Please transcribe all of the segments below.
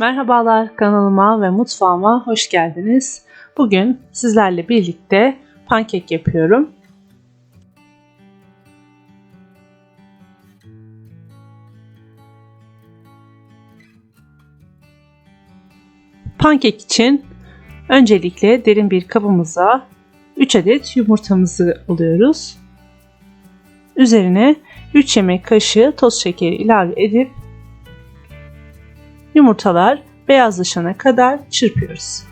Merhabalar kanalıma ve mutfağıma hoş geldiniz. Bugün sizlerle birlikte pankek yapıyorum. Pankek için öncelikle derin bir kabımıza 3 adet yumurtamızı alıyoruz. Üzerine 3 yemek kaşığı toz şekeri ilave edip Yumurtalar beyazlaşana kadar çırpıyoruz.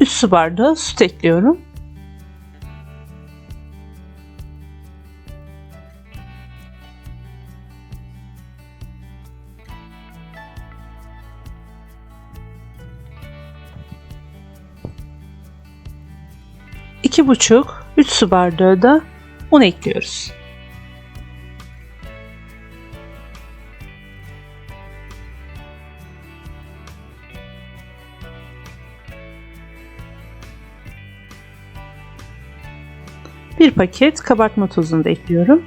Üst su bardağı süt ekliyorum. İki buçuk, üç su bardağı da un ekliyoruz. Bir paket kabartma tozunu da ekliyorum.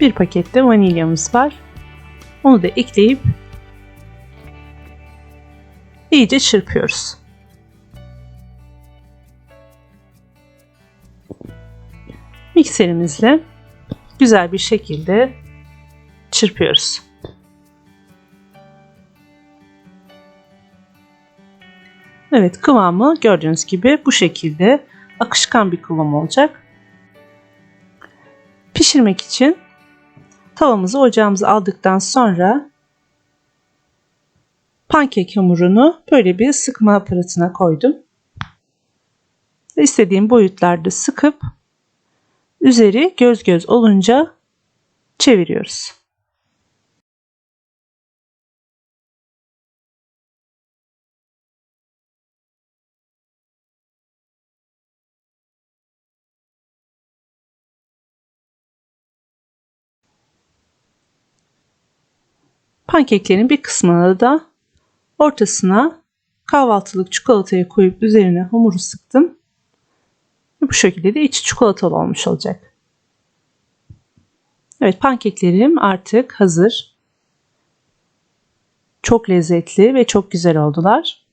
Bir paket de vanilyamız var. Onu da ekleyip iyice çırpıyoruz. Mikserimizle güzel bir şekilde çırpıyoruz. Evet kıvamı gördüğünüz gibi bu şekilde akışkan bir kıvam olacak. Pişirmek için tavamızı ocağımıza aldıktan sonra pankek hamurunu böyle bir sıkma aparatına koydum. Ve istediğim boyutlarda sıkıp üzeri göz göz olunca çeviriyoruz. Pankeklerin bir kısmını da ortasına kahvaltılık çikolatayı koyup üzerine hamuru sıktım. Bu şekilde de içi çikolatalı olmuş olacak. Evet pankeklerim artık hazır. Çok lezzetli ve çok güzel oldular.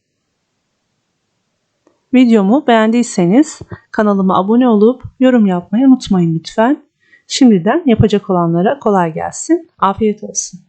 Videomu beğendiyseniz kanalıma abone olup yorum yapmayı unutmayın lütfen. Şimdiden yapacak olanlara kolay gelsin. Afiyet olsun.